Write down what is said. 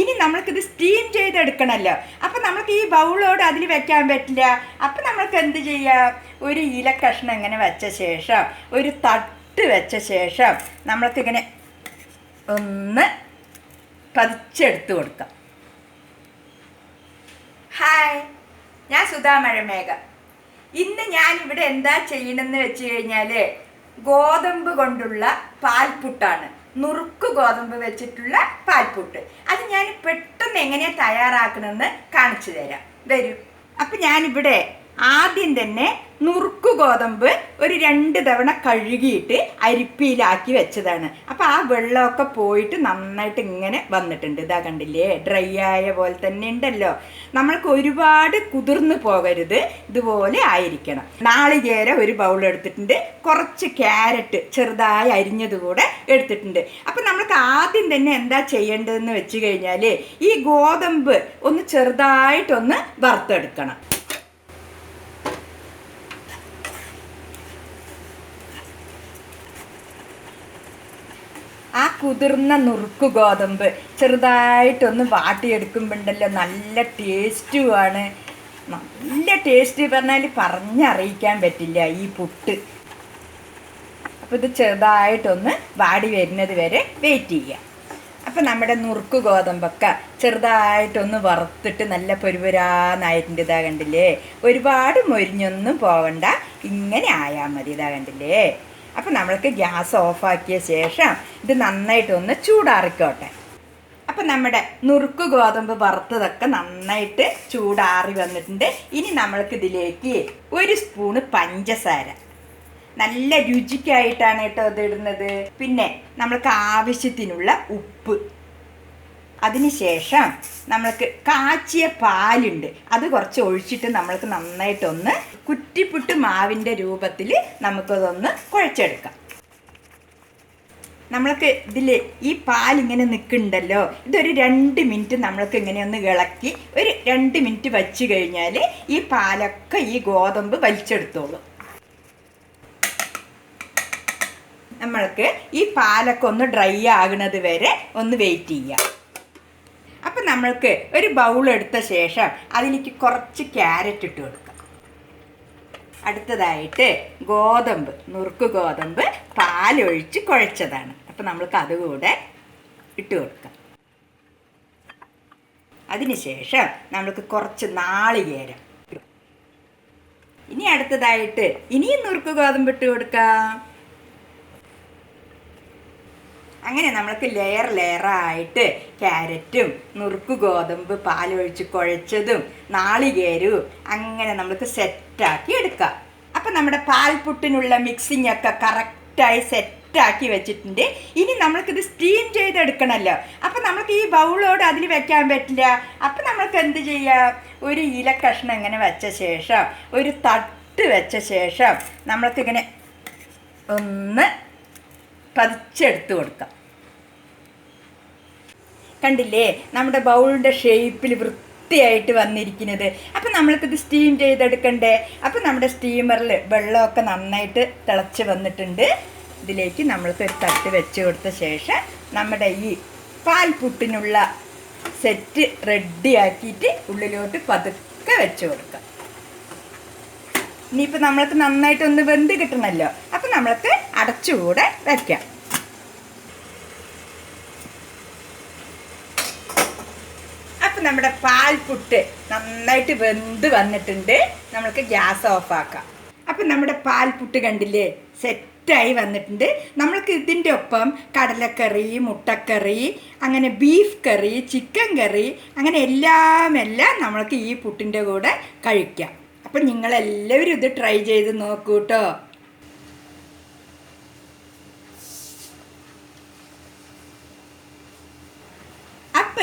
ഇനി നമ്മൾക്കിത് സ്റ്റീം ചെയ്തെടുക്കണമല്ലോ അപ്പം നമ്മൾക്ക് ഈ ബൗളോട് അതിൽ വെക്കാൻ പറ്റില്ല. അപ്പം നമ്മൾക്ക് എന്ത് ചെയ്യാം? ഒരു ഇല കഷ്ണം ഇങ്ങനെ വെച്ച ശേഷം ഒരു തട്ട് വെച്ച ശേഷം നമ്മൾക്കിങ്ങനെ ഒന്ന് പതിച്ചെടുത്ത് കൊടുക്കാം. ഹായ് ഞാൻ സുധാ മഴമേഘ. ഇന്ന് ഞാൻ ഇവിടെ എന്താ ചെയ്യണമെന്ന് വെച്ച് കഴിഞ്ഞാൽ ഗോതമ്പ് കൊണ്ടുള്ള പാൽപുട്ടാണ്. നുറുക്ക് ഗോതമ്പ് വെച്ചിട്ടുള്ള പാൽപ്പൂട്ട് അത് ഞാൻ പെട്ടെന്ന് എങ്ങനെയാണ് തയ്യാറാക്കണമെന്ന് കാണിച്ചു തരാം. വരൂ. അപ്പം ഞാനിവിടെ ആദ്യം തന്നെ നുറുക്കു ഗോതമ്പ് ഒരു രണ്ട് തവണ കഴുകിയിട്ട് അരിപ്പിയിലാക്കി വെച്ചതാണ്. അപ്പോൾ ആ വെള്ളമൊക്കെ പോയിട്ട് നന്നായിട്ട് ഇങ്ങനെ വന്നിട്ടുണ്ട്. ഇതാ കണ്ടില്ലേ? ഡ്രൈ ആയ പോലെ തന്നെ ഉണ്ടല്ലോ. നമ്മൾക്ക് ഒരുപാട് കുതിർന്നു പോകരുത്. ഇതുപോലെ ആയിരിക്കണം. നാളികേര ഒരു ബൗൾ എടുത്തിട്ടുണ്ട്. കുറച്ച് ക്യാരറ്റ് ചെറുതായി അരിഞ്ഞത് കൂടെ എടുത്തിട്ടുണ്ട്. അപ്പം നമ്മൾക്ക് ആദ്യം തന്നെ എന്താ ചെയ്യേണ്ടതെന്ന് വെച്ച് കഴിഞ്ഞാൽ ഈ ഗോതമ്പ് ഒന്ന് ചെറുതായിട്ടൊന്ന് വറുത്തെടുക്കണം ആ കുതിർന്ന നുറുക്ക് ഗോതമ്പ്. ചെറുതായിട്ടൊന്ന് വാട്ടിയെടുക്കുമ്പോണ്ടല്ലോ നല്ല ടേസ്റ്റുമാണ്. നല്ല ടേസ്റ്റ് പറഞ്ഞാൽ പറഞ്ഞറിയിക്കാൻ പറ്റില്ല ഈ പുട്ട്. അപ്പോൾ ഇത് ചെറുതായിട്ടൊന്ന് വാടി വരുന്നത് വരെ വെയിറ്റ് ചെയ്യാം. അപ്പം നമ്മുടെ നുറുക്ക് ഗോതമ്പൊക്കെ ചെറുതായിട്ടൊന്ന് വറുത്തിട്ട് നല്ല പൊരുപുരാന്നായിട്ടുണ്ട്. ഇതാ കണ്ടില്ലേ? ഒരുപാട് മൊരിഞ്ഞൊന്നും പോകണ്ട ഇങ്ങനെ ആയാൽ മതി. ഇതാ കണ്ടില്ലേ? അപ്പം നമ്മൾക്ക് ഗ്യാസ് ഓഫാക്കിയ ശേഷം ഇത് നന്നായിട്ടൊന്ന് ചൂടാറിക്കോട്ടെ. അപ്പം നമ്മുടെ നുറുക്ക് ഗോതമ്പ് വറുത്തതൊക്കെ നന്നായിട്ട് ചൂടാറി വന്നിട്ടുണ്ട്. ഇനി നമ്മൾക്ക് ഇതിലേക്ക് ഒരു സ്പൂണ് പഞ്ചസാര. നല്ല രുചിക്കായിട്ടാണ് കേട്ടോ ഇത് ഇടുന്നത്. പിന്നെ നമ്മൾക്ക് ആവശ്യത്തിനുള്ള ഉപ്പ്. അതിനുശേഷം നമ്മൾക്ക് കാച്ചിയ പാലുണ്ട്. അത് കുറച്ച് ഒഴിച്ചിട്ട് നമ്മൾക്ക് നന്നായിട്ടൊന്ന് കുറ്റിപ്പുട്ട് മാവിന്റെ രൂപത്തിൽ നമുക്കതൊന്ന് കുഴച്ചെടുക്കാം. നമ്മൾക്ക് ഇതിൽ ഈ പാലിങ്ങനെ നിൽക്കുന്നുണ്ടല്ലോ. ഇതൊരു രണ്ട് മിനിറ്റ് നമ്മൾക്ക് ഇങ്ങനെ ഒന്ന് ഇളക്കി ഒരു രണ്ട് മിനിറ്റ് വച്ച് കഴിഞ്ഞാൽ ഈ പാലൊക്കെ ഈ ഗോതമ്പ് വലിച്ചെടുത്തോളും. നമ്മൾക്ക് ഈ പാലൊക്കെ ഒന്ന് ഡ്രൈ ആകുന്നത് വരെ ഒന്ന് വെയിറ്റ് ചെയ്യാം. നമ്മൾക്ക് ഒരു ബൗൾ എടുത്ത ശേഷം അതിലേക്ക് കുറച്ച് ക്യാരറ്റ് ഇട്ട് കൊടുക്കാം. അടുത്തതായിട്ട് ഗോതമ്പ് നുറുക്ക് ഗോതമ്പ് പാലൊഴിച്ച് കുഴച്ചതാണ്. അപ്പം നമ്മൾക്ക് അതുകൂടെ ഇട്ട് കൊടുക്കാം. അതിനുശേഷം നമ്മൾക്ക് കുറച്ച് നാളികേരം ഇനി അടുത്തതായിട്ട് ഇനിയും നുറുക്ക് ഗോതമ്പ് ഇട്ട് കൊടുക്കാം. അങ്ങനെ നമ്മൾക്ക് ലെയർ ലെയറായിട്ട് ക്യാരറ്റും നുറുക്ക് ഗോതമ്പ് പാലൊഴിച്ച് കുഴച്ചതും നാളികേരവും അങ്ങനെ നമ്മൾക്ക് സെറ്റാക്കി എടുക്കാം. അപ്പം നമ്മുടെ പാൽപുട്ടിനുള്ള മിക്സിംഗ് ഒക്കെ കറക്റ്റായി സെറ്റാക്കി വെച്ചിട്ടുണ്ട്. ഇനി നമ്മൾക്കിത് സ്റ്റീം ചെയ്തെടുക്കണമല്ലോ അപ്പം നമുക്ക് ഈ ബൗളോട് അതിൽ വെക്കാൻ പറ്റില്ല. അപ്പം നമ്മൾക്ക് എന്ത് ചെയ്യാം? ഒരു ഇല കഷ്ണം ഇങ്ങനെ വെച്ച ശേഷം ഒരു തട്ട് വെച്ച ശേഷം നമ്മൾക്കിങ്ങനെ ഒന്ന് പതിച്ചെടുത്ത് കൊടുക്കാം. കണ്ടില്ലേ? നമ്മുടെ ബൗളിന്റെ ഷേപ്പിൽ വൃത്തിയായിട്ട് വന്നിരിക്കുന്നത്. അപ്പം നമ്മൾക്കിത് സ്റ്റീം ചെയ്തെടുക്കണ്ടേ? അപ്പം നമ്മുടെ സ്റ്റീമറിൽ വെള്ളമൊക്കെ നന്നായിട്ട് തിളച്ച് വന്നിട്ടുണ്ട്. ഇതിലേക്ക് നമ്മൾക്ക് ഒരു തട്ട് വെച്ച് കൊടുത്ത ശേഷം നമ്മുടെ ഈ പാൽപുട്ടിനുള്ള സെറ്റ് റെഡിയാക്കിയിട്ട് ഉള്ളിലോട്ട് പതുക്കെ വെച്ച് കൊടുക്കാം. ഇനിയിപ്പോൾ നമ്മൾക്ക് നന്നായിട്ടൊന്ന് വെന്ത് കിട്ടണമല്ലോ അപ്പം നമ്മൾക്ക് അടച്ചുകൂടെ വയ്ക്കാം അപ്പം നമ്മുടെ പാൽപുട്ട് നന്നായിട്ട് വെന്ത് വന്നിട്ടുണ്ട്. നമ്മൾക്ക് ഗ്യാസ് ഓഫാക്കാം. അപ്പം നമ്മുടെ പാൽപുട്ട് കണ്ടില്ലേ? സെറ്റ് സെറ്റായി വന്നിട്ടുണ്ട്. നമ്മൾക്ക് ഇതിന്റെ ഒപ്പം കടലക്കറി മുട്ടക്കറി അങ്ങനെ ബീഫ് കറി ചിക്കൻ കറി അങ്ങനെ എല്ലാം എല്ലാം നമ്മൾക്ക് ഈ പുട്ടിന്റെ കൂടെ കഴിക്കാം. അപ്പം നിങ്ങളെല്ലാവരും ഇത് ട്രൈ ചെയ്ത് നോക്കൂ കേട്ടോ അപ്പം